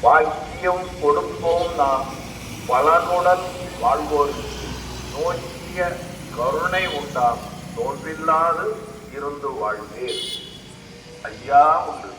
வாக்கியம் கொடுப்போம் நாம். பலனுடன் வாழ்வோருக்கு நோக்கிய கருணை உண்டாம். தோன்றில்லாது இருந்து வாழ்வேன். ஐயா உண்டு.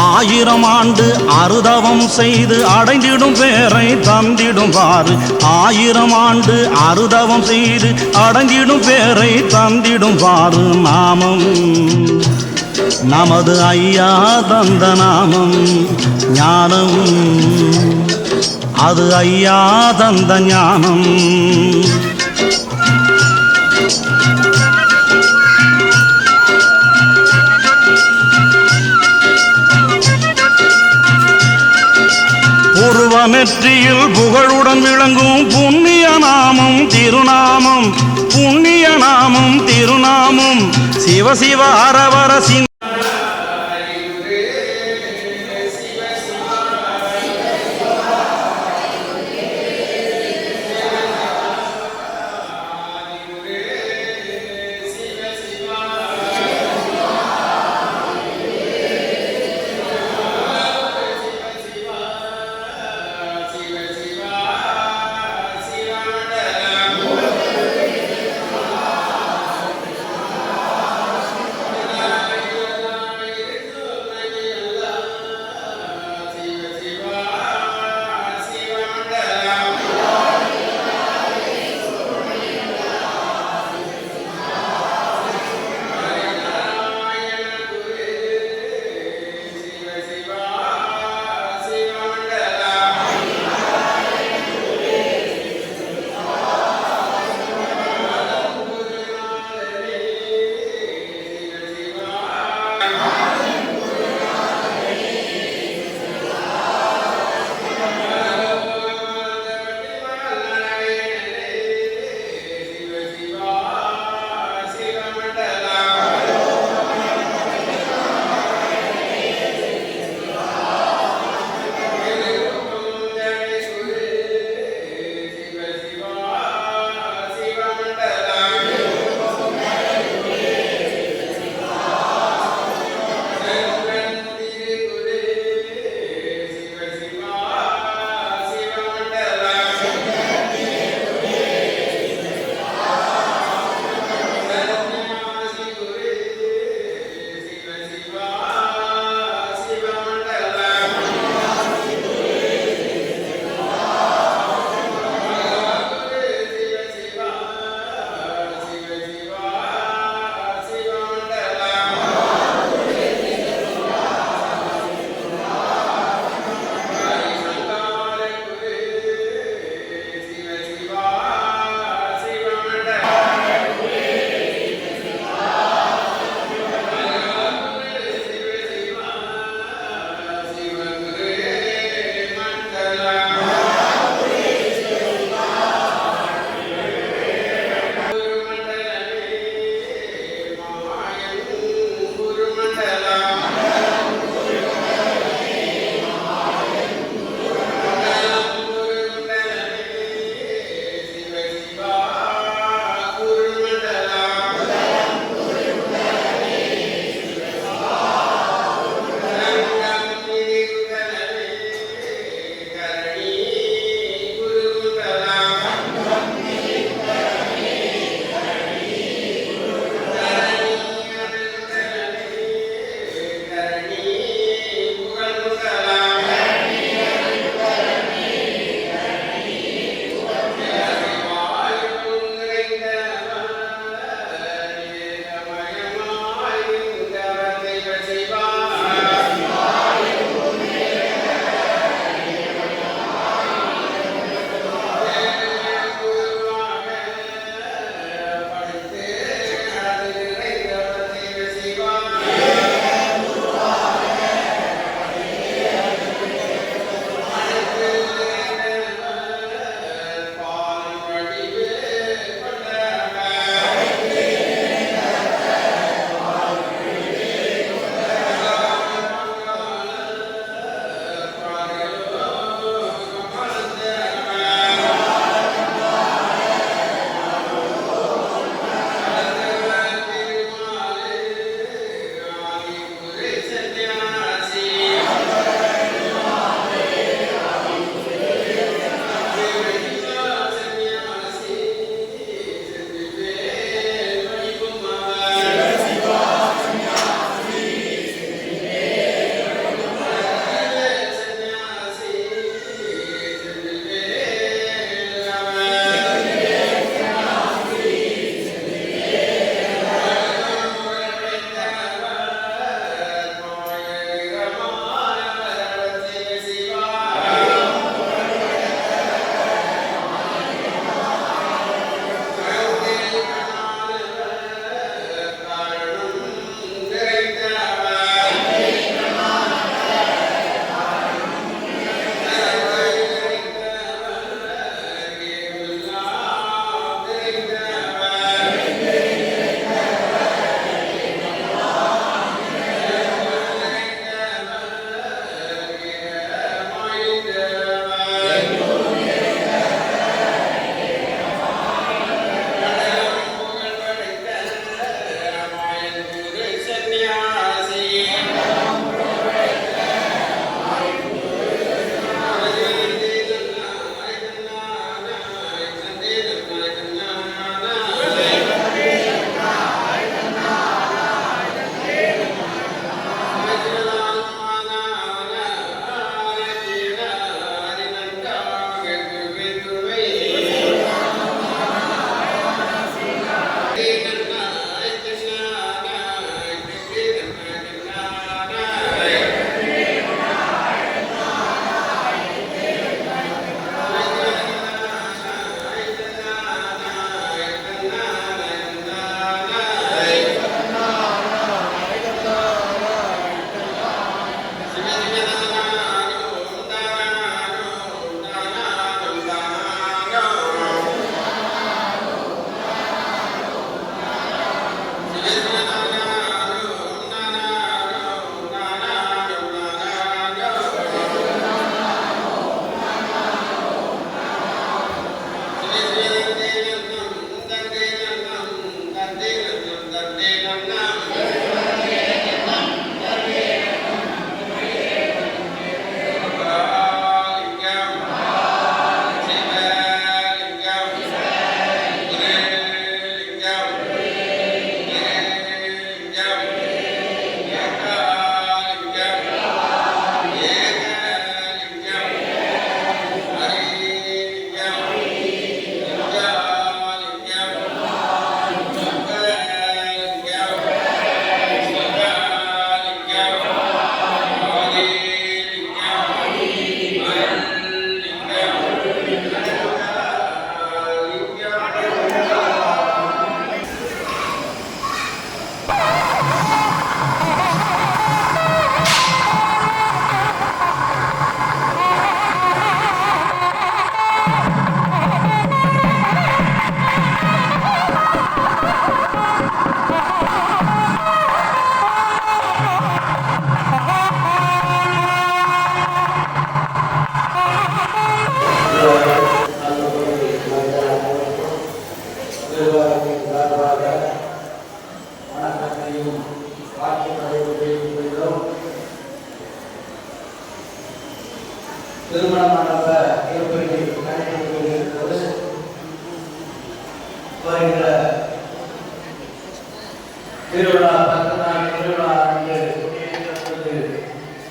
ஆயிரம் ஆண்டு அறுதவம் செய்து அடைந்திடும் பேரை தந்திடும் பாரு. ஆயிரம் ஆண்டு அறுதவம் செய்து அடைந்திடும் பேரை தந்திடும் பாரு. நாமம் நமது ஐயா தந்த நாமம் ஞானம் அது ஐயா தந்த ஞானம். உருவ நெற்றியில் புகழுடன் விளங்கும் புண்ணிய நாமம் திருநாமம். புண்ணிய நாமம் திருநாமம். சிவ சிவ அரவர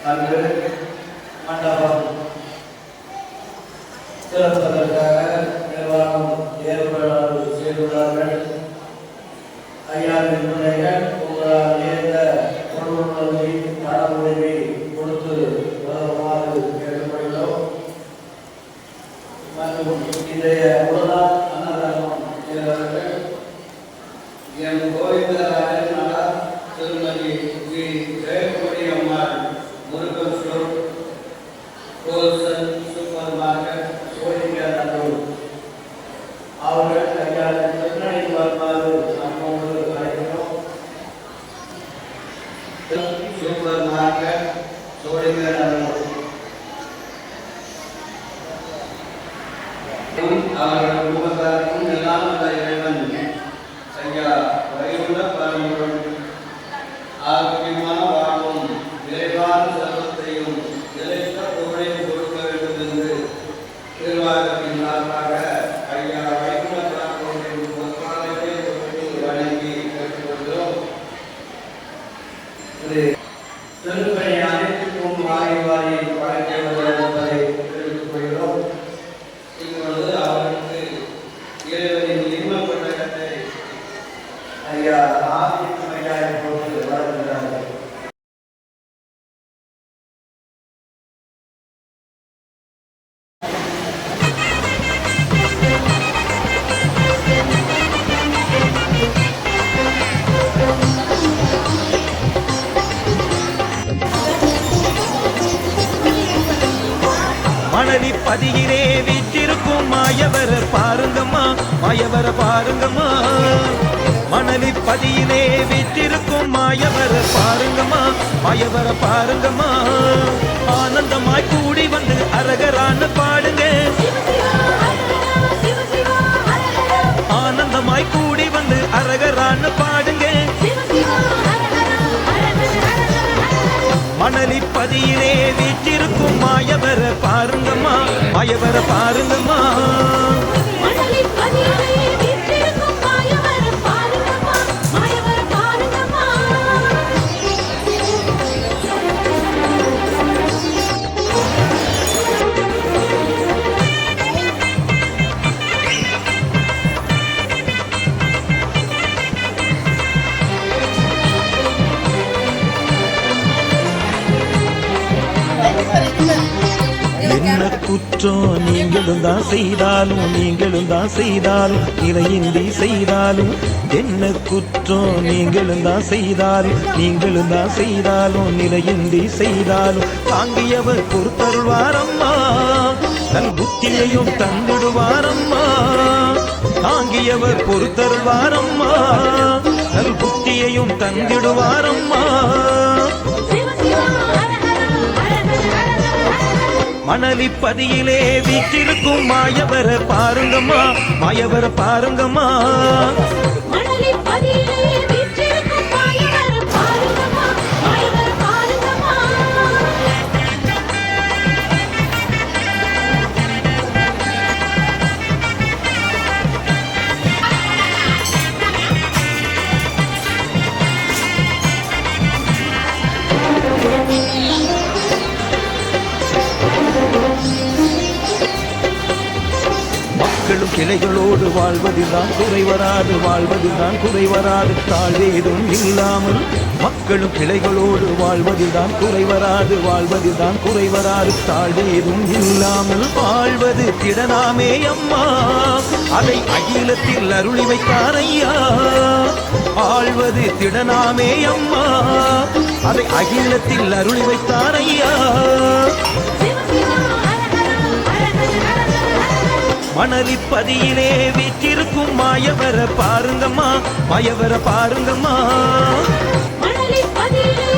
அன்று மண்டபம் திறப்பதற்காக நிர்வாகம் ஏற்பாடு செய்துள்ளார்கள் பதியிலே வீற்றிருக்கும் மாயவர பாருங்கம்மா மாயவர பாருங்கம்மா. மணலி பதியிலே வீற்றிருக்கும் மாயவர பாருங்கம்மா மாயவர பாருங்கம்மா. ஆனந்தமாய் கூடி வந்து அரகரான்னு பாடுங்க. ஆனந்தமாய் கூடி வந்து அரகரான்னு பாடுங்க. மணலி பதியிலே வீற்றிருக்கும் மாயவர பாருங்க. மாயவர பாருங்கம்மா. குற்றம் நீங்களும் தான் செய்தாலும் நீங்களும் தான் செய்தாலும் இறையின்றி செய்தாலும் என்ன குற்றம் நீங்களும் தான் செய்தாலும் நீங்களும் தான் செய்தாலும் நிலையின்றி செய்தாலும் தாங்கியவர் பொறுத்தருள்வாரம்மா. தன் புத்தியையும் தந்திடுவாரம்மா. தாங்கியவர் பொறுத்தருள்வாரம்மா. தன் புத்தியையும் தந்திடுவாரம்மா. மணலிப்பதியிலே வீட்டிருக்கும் மாயவரை பாருங்கம்மா மாயவரை பாருங்கம்மா. மக்களும் கிளைகளோடு வாழ்வதுதான் குறை வராது வாழ்வதுதான் குறை வராது. தாழ்வேதும் இல்லாமல் மக்களும் கிளைகளோடு வாழ்வதுதான் குறை வராது வாழ்வதுதான் குறை வராது. தாழ்வேதும் இல்லாமல் வாழ்வது திடனாமே அம்மா. அதை அகிலத்தில் அருளி வைத்தார் ஐயா. ஆழ்வது திடனாமே அம்மா. அதை அகிலத்தில் அருளி வைத்தார் ஐயா. மணலிப்பதியிலே வீற்றிருக்கும் மாயவர பாருங்கம்மா மாயவர பாருங்கம்மா. மணலிப்பதியிலே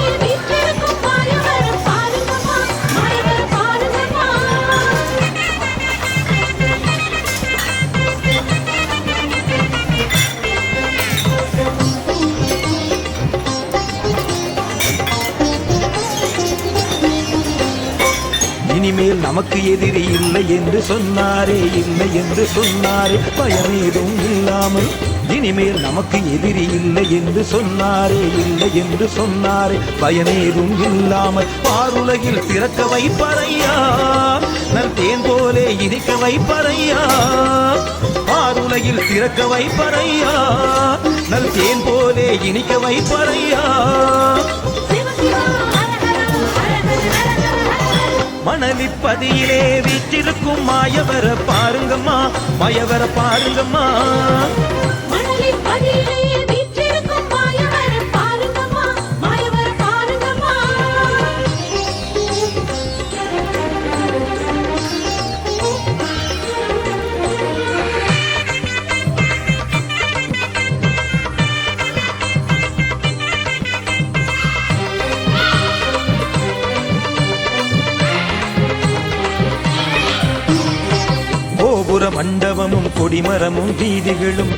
இனிமேல் நமக்கு எதிரி இல்லை என்று சொன்னாரே இல்லை என்று சொன்னாரே. பயமேதும் இல்லாமல் இனிமேல் நமக்கு எதிரி இல்லை என்று சொன்னாரே இல்லை என்று சொன்னாரே. பயமேதும் இல்லாமல் பாருலகில் பிறக்க வைப்பறையா? நல் தேன் போலே இனிக்க வைப்பறையா? பாருலகில் பிறக்க வைப்பறையா? நல் தேன் போலே இனிக்க வைப்பறையா? மணலிப்பதியிலே வீற்றிருக்கும் மாயவர பாருங்கம்மா மாயவர பாருங்கம்மா. மண்டபமும் கொடிமரமும் வீதிகளும்